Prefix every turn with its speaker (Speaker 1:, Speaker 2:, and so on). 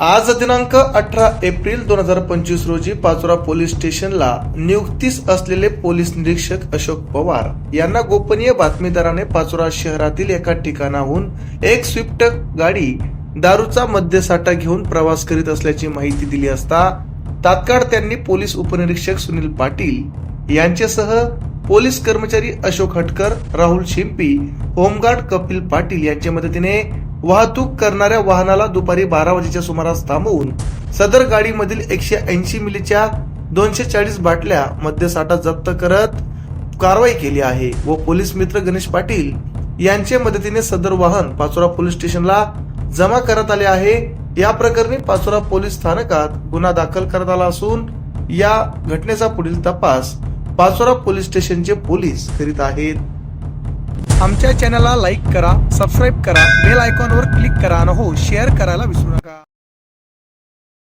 Speaker 1: आज दिनांक अठरा एप्रिल दोन हजार पंचवीस रोजी पाचोरा पोलीस स्टेशनला नियुक्तीस असलेले पोलीस निरीक्षक अशोक पवार यांना गोपनीय बातमीदाराने पाचोरा शहरातील एका ठिकाणाहून एक स्विफ्ट गाडी दारूचा मद्यसाठा घेऊन प्रवास करीत असल्याची माहिती दिली असता तात्काळ त्यांनी पोलीस उपनिरीक्षक सुनील पाटील यांच्यासह पोलीस कर्मचारी अशोक हटकर राहुल शिंपी होमगार्ड कपिल पाटील यांच्या मदतीने वाहतूक करणाऱ्या वाहनाला दुपारी बारा वाजेच्या सुमारास थांबवून सदर गाडीमधील एकशे ऐंशी मिलीच्या दोनशे चाळीस बाटल्या मद्यसाठा जप्त करत कारवाई केली आहे व पोलीस मित्र गणेश पाटील यांच्या मदतीने सदर वाहन पाचोरा पोलीस स्टेशनला जमा करण्यात आले आहे. या प्रकरणी पाचोरा पोलीस स्थानकात गुन्हा दाखल करण्यात आला असून या घटनेचा पुढील तपास पाचोरा पोलीस स्टेशनचे पोलीस करीत आहेत.
Speaker 2: आमच्या चॅनलला लाईक करा सबस्क्राईब करा बेल आयकॉनवर क्लिक करा आणि हो शेअर करायला विसरू नका.